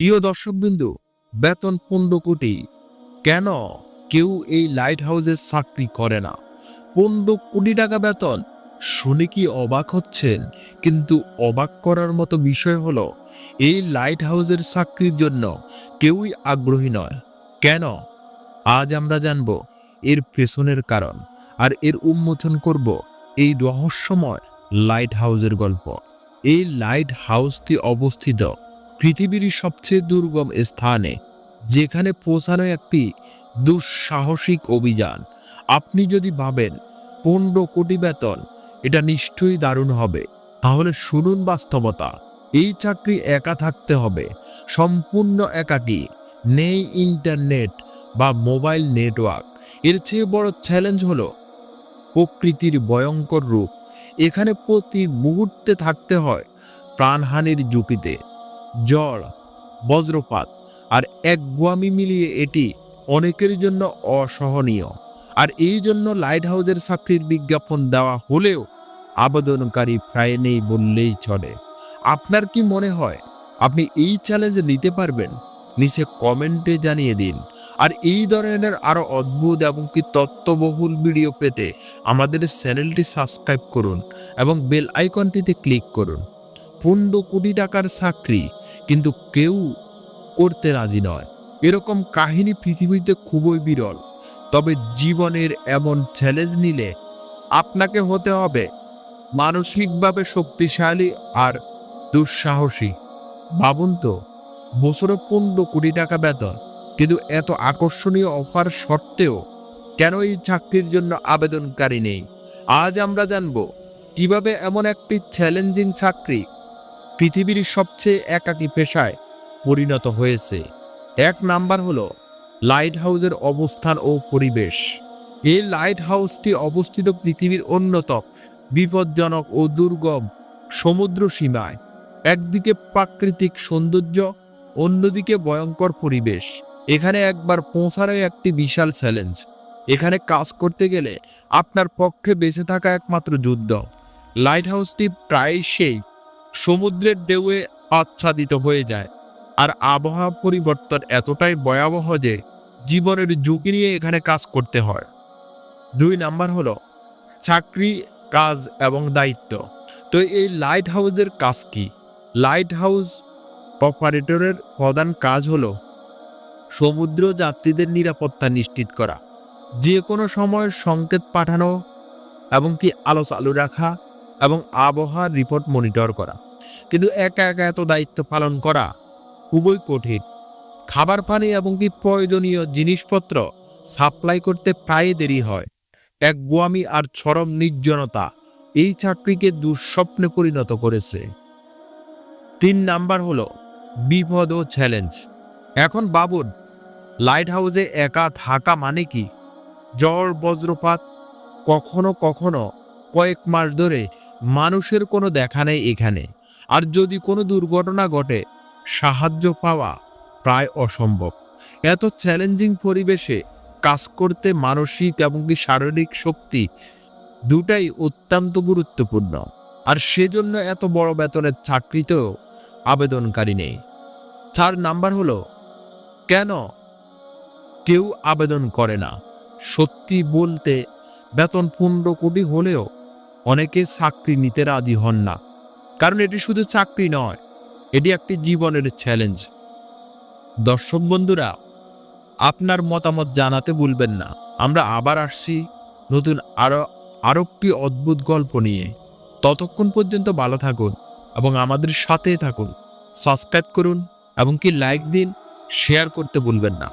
প্রিয় দর্শকবিন্দু, বেতন পনেরো কোটি। কেন কেউ এই লাইট হাউসের চাকরি করে না? পনেরো কোটি টাকা বেতন, শুনে কি অবাক হচ্ছেন? কিন্তু অবাক করার মতো বিষয় হলো, এই লাইট হাউসের চাকরির জন্য কেউই আগ্রহী নয়। কেন? আজ আমরা জানব এর পেছনের কারণ আর এর উন্মোচন করব এই রহস্যময় লাইট হাউসের গল্প। এই লাইট হাউসটি অবস্থিত পৃথিবীর সবচেয়ে দুর্গম স্থানে, যেখানে পৌঁছানো একটি দুঃসাহসিক অভিযান। আপনি যদি ভাবেন, পনেরো কোটি বেতন, এটা নিশ্চয়ই দারুণ হবে। তাহলে শুনুন বাস্তবতা। এই চাকরি একা থাকতে হবে। সম্পূর্ণ একাকী। নেই ইন্টারনেট বা মোবাইল নেটওয়ার্ক। এর চেয়ে বড় চ্যালেঞ্জ হলো প্রকৃতির ভয়ঙ্কর রূপ। এখানে প্রতি মুহূর্তে থাকতে হয় প্রাণহানির ঝুঁকিতে। জ্বর বজ্রপাত আর এক গোয়ামি মিলিয়ে এটি অনেকের জন্য অসহনীয়। আর এই জন্য লাইট হাউসের চাকরির বিজ্ঞাপন দেওয়া হলেও আবেদনকারী প্রায় নেই বললেই চলে। আপনার কি মনে হয়, আপনি এই চ্যালেঞ্জ নিতে পারবেন? নিচে কমেন্টে জানিয়ে দিন। আর এই ধরনের আরও অদ্ভুত এবং কি তত্ত্ববহুল ভিডিও পেতে আমাদের চ্যানেলটি সাবস্ক্রাইব করুন এবং বেল আইকনটিতে ক্লিক করুন। পনেরো কোটি টাকার চাকরি, কিন্তু কেউ করতে রাজি নয়। এরকম কাহিনী পৃথিবীতে খুবই বিরল। তবে জীবনের এমন চ্যালেঞ্জ নিলে আপনাকে হতে হবে মানসিকভাবে শক্তিশালী আর দুঃসাহসী। ভাবুন তো, বছরে পনেরো কোটি টাকা বেতন, কিন্তু এত আকর্ষণীয় অফার সত্ত্বেও কেন এই চাকরির জন্য আবেদনকারী নেই? আজ আমরা জানব, কীভাবে এমন একটি চ্যালেঞ্জিং চাকরি পৃথিবীর সবচেয়ে একাকী পেশায় পরিণত হয়েছে। এক নাম্বার হলো লাইট হাউসের অবস্থান ও পরিবেশ। এই লাইট হাউসটি অবস্থিত পৃথিবীর অন্যতম বিপজ্জনক ও দুর্গম সমুদ্র সীমায়। একদিকে প্রাকৃতিক সৌন্দর্য, অন্যদিকে ভয়ঙ্কর পরিবেশ। এখানে একবার পৌঁছানোই একটি বিশাল চ্যালেঞ্জ এখানে কাজ করতে গেলে আপনার পক্ষে বেঁচে থাকা একমাত্র যুদ্ধ। লাইট হাউসটি প্রায়শই সমুদ্রের ঢেউয়ে আচ্ছাদিত হয়ে যায়। আর আবহাওয়া পরিবর্তন এতটাই ভয়াবহ যে জীবনের ঝুঁকি নিয়ে এখানে কাজ করতে হয়। দুই নাম্বার হলো চাকরি, কাজ এবং দায়িত্ব। তো এই লাইট হাউসের কাজ কি? লাইট হাউস অপারেটরের প্রধান কাজ হলো সমুদ্র যাত্রীদের নিরাপত্তা নিশ্চিত করা। যে কোনো সময় সংকেত পাঠানো এবং কি আলো চালু রাখা এবং আবহাওয়ার রিপোর্ট মনিটর করা। কিন্তু একা একা এত দায়িত্ব পালন করা খুবই কঠিন। খাবার পানি এবং কি প্রয়োজনীয় জিনিসপত্র সাপ্লাই করতে প্রায় দেরি হয়। এক গোয়ামি আর চরম নির্জনতা এই চাকরিকে দুঃস্বপ্নে পরিণত করেছে। তিন নাম্বার হলো বিপদ ও চ্যালেঞ্জ এখন বাবুন লাইট হাউসে একা থাকা মানে কি? ঝড় বজ্রপাত কখনো কখনো কয়েক মাস ধরে মানুষের কোনো দেখা নেই এখানে। আর যদি কোনো দুর্ঘটনা ঘটে, সাহায্য পাওয়া প্রায় অসম্ভব। এত চ্যালেঞ্জিং পরিবেশে কাজ করতে মানসিক এবং কি শারীরিক শক্তি দুটাই অত্যন্ত গুরুত্বপূর্ণ। আর সেজন্য এত বড় বেতনের চাকরিতেও আবেদনকারী নেই। চার নাম্বার হলো, কেন কেউ আবেদন করে না? সত্যি বলতে, বেতন পনেরো কোটি হলেও অনেকে চাকরি নিতে রাজি হন না। কারণ এটি শুধু চাকরি নয়, এটি একটি জীবনের চ্যালেঞ্জ দর্শক বন্ধুরা, আপনার মতামত জানাতে ভুলবেন না। আমরা আবার আসছি নতুন আরও আরও একটি অদ্ভুত গল্প নিয়ে। ততক্ষণ পর্যন্ত ভালো থাকুন এবং আমাদের সাথে থাকুন। সাবস্ক্রাইব করুন এবং কি লাইক দিন শেয়ার করতে ভুলবেন না।